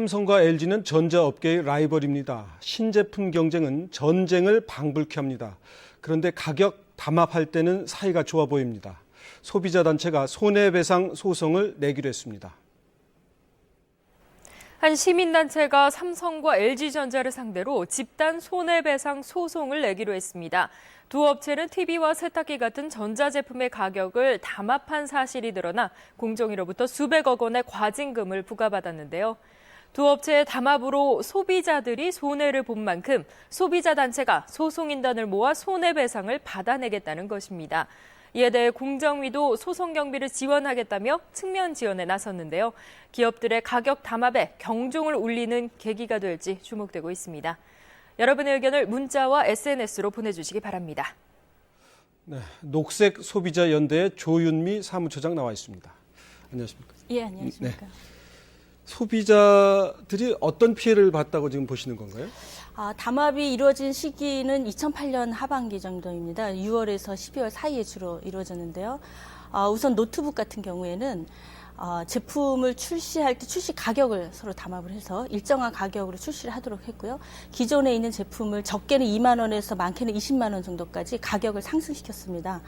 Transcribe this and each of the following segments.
삼성과 LG는 전자업계의 라이벌입니다. 신제품 경쟁은 전쟁을 방불케 합니다. 그런데 가격 담합할 때는 사이가 좋아 보입니다. 소비자 단체가 손해배상 소송을 내기로 했습니다. 한 시민단체가 삼성과 LG전자를 상대로 집단 손해배상 소송을 내기로 했습니다. 두 업체는 TV와 세탁기 같은 전자제품의 가격을 담합한 사실이 드러나 공정위로부터 수백억 원의 과징금을 부과받았는데요. 두 업체의 담합으로 소비자들이 손해를 본 만큼 소비자 단체가 소송인단을 모아 손해배상을 받아내겠다는 것입니다. 이에 대해 공정위도 소송 경비를 지원하겠다며 측면 지원에 나섰는데요. 기업들의 가격 담합에 경종을 울리는 계기가 될지 주목되고 있습니다. 여러분의 의견을 문자와 SNS로 보내주시기 바랍니다. 네, 녹색 소비자 연대의 조윤미 사무처장 나와 있습니다. 안녕하십니까? 예, 안녕하십니까. 네. 소비자들이 어떤 피해를 봤다고 지금 보시는 건가요? 아, 담합이 이루어진 시기는 2008년 하반기 정도입니다. 6월에서 12월 사이에 주로 이루어졌는데요. 아, 우선 노트북 같은 경우에는 어, 제품을 출시할 때 출시 가격을 서로 담합을 해서 일정한 가격으로 출시를 하도록 했고요. 기존에 있는 제품을 적게는 2만 원에서 많게는 20만 원 정도까지 가격을 상승시켰습니다.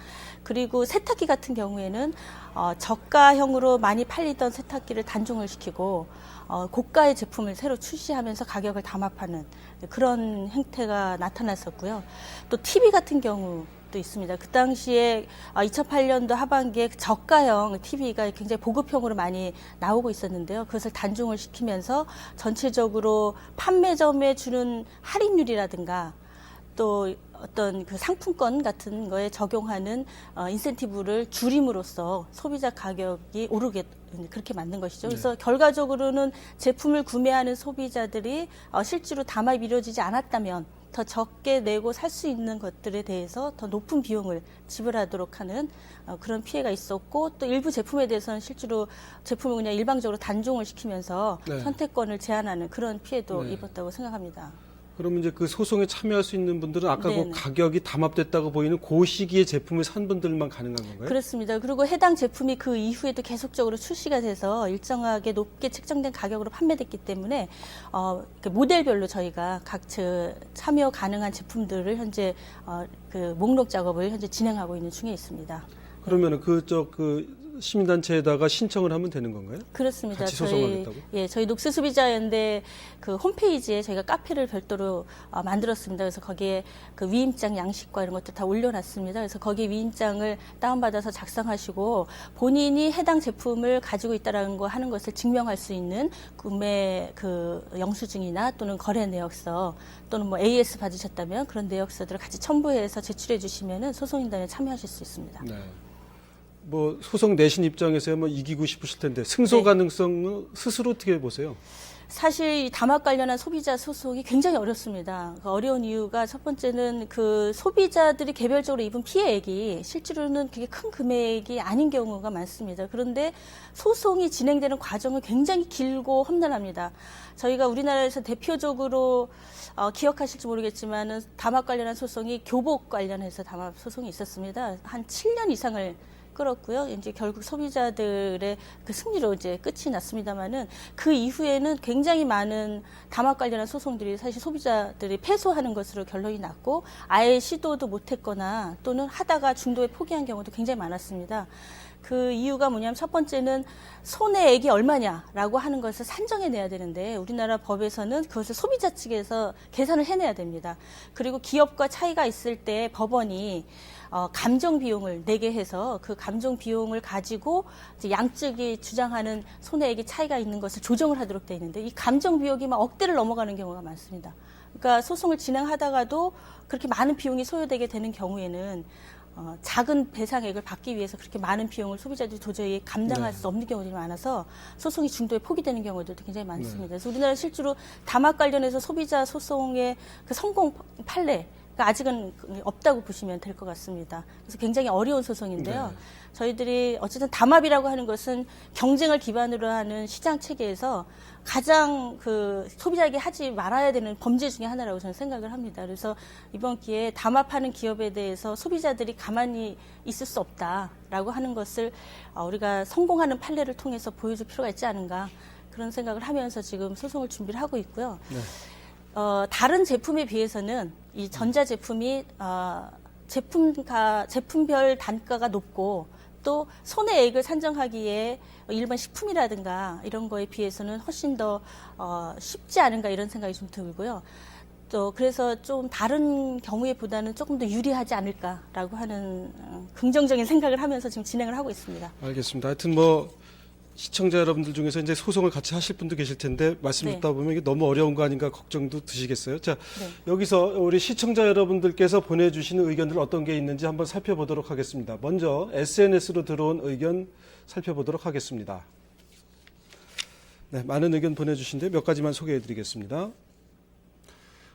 그리고 세탁기 같은 경우에는 어, 저가형으로 많이 팔리던 세탁기를 단종을 시키고 어, 고가의 제품을 새로 출시하면서 가격을 담합하는 그런 행태가 나타났었고요. 또 TV 같은 경우 도 있습니다. 그 당시에 2008년도 하반기에 저가형 TV가 굉장히 보급형으로 많이 나오고 있었는데요. 그것을 단종을 시키면서 전체적으로 판매점에 주는 할인율이라든가 또 어떤 그 상품권 같은 거에 적용하는 어, 인센티브를 줄임으로써 소비자 가격이 오르게 그렇게 만든 것이죠. 그래서 네. 결과적으로는 제품을 구매하는 소비자들이 어, 실제로 담합이 이루어지지 않았다면 더 적게 내고 살 수 있는 것들에 대해서 더 높은 비용을 지불하도록 하는 어, 그런 피해가 있었고 또 일부 제품에 대해서는 실제로 제품을 그냥 일방적으로 단종을 시키면서 네. 선택권을 제한하는 그런 피해도 네. 입었다고 생각합니다. 그러면 이제 그 소송에 참여할 수 있는 분들은 아까 그 가격이 담합됐다고 보이는 그 시기에 제품을 산 분들만 가능한 건가요? 그렇습니다. 그리고 해당 제품이 그 이후에도 계속적으로 출시가 돼서 일정하게 높게 책정된 가격으로 판매됐기 때문에 어, 그 모델별로 저희가 각 참여 가능한 제품들을 현재 어, 그 목록 작업을 현재 진행하고 있는 중에 있습니다. 그러면 그저그 시민단체에다가 신청을 하면 되는 건가요? 그렇습니다. 같이 소송하겠다고? 저희, 예, 저희 녹색소비자연대 그 홈페이지에 저희가 카페를 별도로 어, 만들었습니다. 그래서 거기에 그 위임장 양식과 이런 것들 다 올려놨습니다. 그래서 거기 위임장을 다운받아서 작성하시고 본인이 해당 제품을 가지고 있다라는 거 하는 것을 증명할 수 있는 구매 그 영수증이나 또는 거래 내역서 또는 뭐 AS 받으셨다면 그런 내역서들을 같이 첨부해서 제출해 주시면은 소송인단에 참여하실 수 있습니다. 네. 뭐 소송 내신 입장에서야 뭐 이기고 싶으실 텐데 승소 네. 가능성 스스로 어떻게 보세요? 사실 담합 관련한 소비자 소송이 굉장히 어렵습니다. 그 어려운 이유가 첫 번째는 그 소비자들이 개별적으로 입은 피해액이 실제로는 그게 큰 금액이 아닌 경우가 많습니다. 그런데 소송이 진행되는 과정은 굉장히 길고 험난합니다. 저희가 우리나라에서 대표적으로 어, 기억하실지 모르겠지만은 담합 관련한 소송이 교복 관련해서 담합 소송이 있었습니다. 한 7년 이상을 끌었고요. 이제 결국 소비자들의 그 승리로 이제 끝이 났습니다만은 그 이후에는 굉장히 많은 담합 관련한 소송들이 사실 소비자들이 패소하는 것으로 결론이 났고 아예 시도도 못했거나 또는 하다가 중도에 포기한 경우도 굉장히 많았습니다. 그 이유가 뭐냐면 첫 번째는 손해액이 얼마냐라고 하는 것을 산정해 내야 되는데 우리나라 법에서는 그것을 소비자 측에서 계산을 해내야 됩니다. 그리고 기업과 차이가 있을 때 법원이 어, 감정 비용을 내게 해서 그 감정 비용을 가지고 양측이 주장하는 손해액이 차이가 있는 것을 조정을 하도록 되어 있는데 이 감정 비용이 막 억대를 넘어가는 경우가 많습니다. 그러니까 소송을 진행하다가도 그렇게 많은 비용이 소요되게 되는 경우에는 어, 작은 배상액을 받기 위해서 그렇게 많은 비용을 소비자들이 도저히 감당할 네. 수 없는 경우들이 많아서 소송이 중도에 포기되는 경우들도 굉장히 많습니다. 네. 그래서 우리나라 실제로 담합 관련해서 소비자 소송의 그 성공 판례 그러니까 아직은 없다고 보시면 될 것 같습니다. 그래서 굉장히 어려운 소송인데요. 네. 저희들이 어쨌든 담합이라고 하는 것은 경쟁을 기반으로 하는 시장 체계에서 가장 그 소비자에게 하지 말아야 되는 범죄 중의 하나라고 저는 생각을 합니다. 그래서 이번 기회에 담합하는 기업에 대해서 소비자들이 가만히 있을 수 없다라고 하는 것을 어, 우리가 성공하는 판례를 통해서 보여줄 필요가 있지 않은가 그런 생각을 하면서 지금 소송을 준비를 하고 있고요. 네. 어, 다른 제품에 비해서는 이 전자 제품이 어, 제품가 제품별 단가가 높고 또 손해액을 산정하기에 일반 식품이라든가 이런 거에 비해서는 훨씬 더 어, 쉽지 않은가 이런 생각이 좀 들고요. 또 그래서 좀 다른 경우에 보다는 조금 더 유리하지 않을까라고 하는 어, 긍정적인 생각을 하면서 지금 진행을 하고 있습니다. 알겠습니다. 하여튼 뭐 시청자 여러분들 중에서 이제 소송을 같이 하실 분도 계실 텐데 말씀 네. 듣다 보면 이게 너무 어려운 거 아닌가 걱정도 드시겠어요. 자, 네. 여기서 우리 시청자 여러분들께서 보내주시는 의견들 어떤 게 있는지 한번 살펴보도록 하겠습니다. 먼저 SNS로 들어온 의견 살펴보도록 하겠습니다. 네, 많은 의견 보내주신데 몇 가지만 소개해드리겠습니다.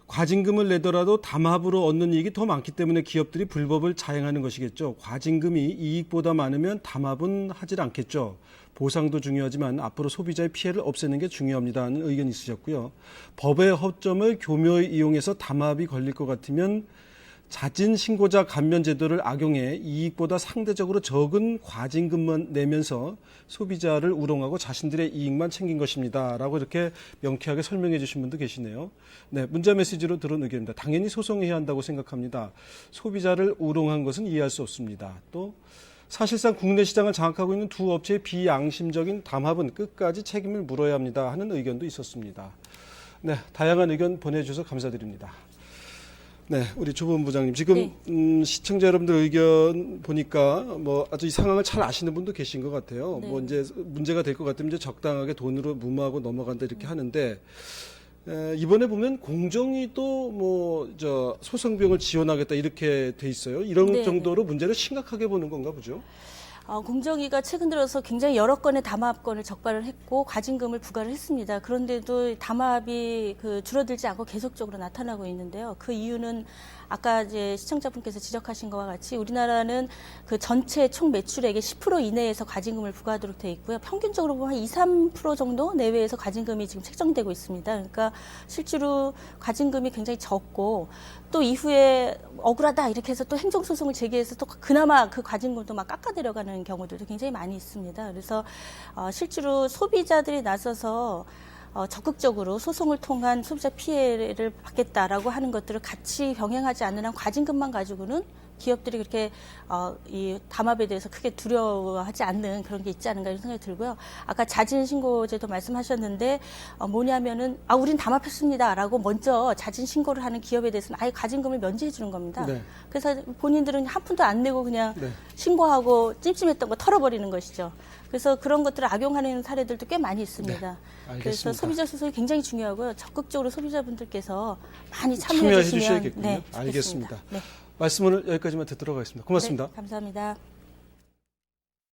과징금을 내더라도 담합으로 얻는 이익이 더 많기 때문에 기업들이 불법을 자행하는 것이겠죠. 과징금이 이익보다 많으면 담합은 하질 않겠죠. 보상도 중요하지만 앞으로 소비자의 피해를 없애는 게 중요합니다. 하는 의견 있으셨고요. 법의 허점을 교묘히 이용해서 담합이 걸릴 것 같으면 자진 신고자 감면 제도를 악용해 이익보다 상대적으로 적은 과징금만 내면서 소비자를 우롱하고 자신들의 이익만 챙긴 것입니다라고 이렇게 명쾌하게 설명해 주신 분도 계시네요. 네, 문자 메시지로 들은 의견입니다. 당연히 소송해야 한다고 생각합니다. 소비자를 우롱한 것은 이해할 수 없습니다. 또 사실상 국내 시장을 장악하고 있는 두 업체의 비양심적인 담합은 끝까지 책임을 물어야 합니다 하는 의견도 있었습니다. 네, 다양한 의견 보내주셔서 감사드립니다. 네, 우리 조본 부장님 지금 네. 음, 시청자 여러분들 의견 보니까 뭐 아주 이 상황을 잘 아시는 분도 계신 것 같아요. 네. 뭐 이제 문제가 될 것 같으면 이제 적당하게 돈으로 무마하고 넘어간다 이렇게 하는데 에, 이번에 보면 공정위 또뭐 저 소송 비용을 지원하겠다 이렇게 돼 있어요. 이런 네, 정도로 문제를 심각하게 보는 건가 보죠. 어, 공정위가 최근 들어서 굉장히 여러 건의 담합건을 적발을 했고 과징금을 부과를 했습니다. 그런데도 담합이 그 줄어들지 않고 계속적으로 나타나고 있는데요. 그 이유는 아까 이제 시청자분께서 지적하신 것과 같이 우리나라는 그 전체 총 매출액의 10% 이내에서 과징금을 부과하도록 돼 있고요. 평균적으로 보면 한 2, 3% 정도 내외에서 과징금이 지금 책정되고 있습니다. 그러니까 실제로 과징금이 굉장히 적고 또 이후에 억울하다 이렇게 해서 또 행정소송을 제기해서 또 그나마 그 과징금도 막 깎아들여가는 경우들도 굉장히 많이 있습니다. 그래서 어, 실제로 소비자들이 나서서 어, 적극적으로 소송을 통한 소비자 피해를 받겠다라고 하는 것들을 같이 병행하지 않는 한 과징금만 가지고는 기업들이 그렇게 어, 이 담합에 대해서 크게 두려워하지 않는 그런 게 있지 않은가 이런 생각이 들고요. 아까 자진 신고제도 말씀하셨는데 어, 뭐냐면은 아 우린 담합했습니다라고 먼저 자진 신고를 하는 기업에 대해서는 아예 과징금을 면제해 주는 겁니다. 네. 그래서 본인들은 한 푼도 안 내고 그냥 네. 신고하고 찜찜했던 거 털어버리는 것이죠. 그래서 그런 것들을 악용하는 사례들도 꽤 많이 있습니다. 네, 알겠습니다. 그래서 소비자 소송이 굉장히 중요하고요. 적극적으로 소비자분들께서 많이 참여해 주시면. 네, 좋겠습니다. 알겠습니다. 네. 말씀을 여기까지만 듣도록 하겠습니다. 고맙습니다. 네, 감사합니다.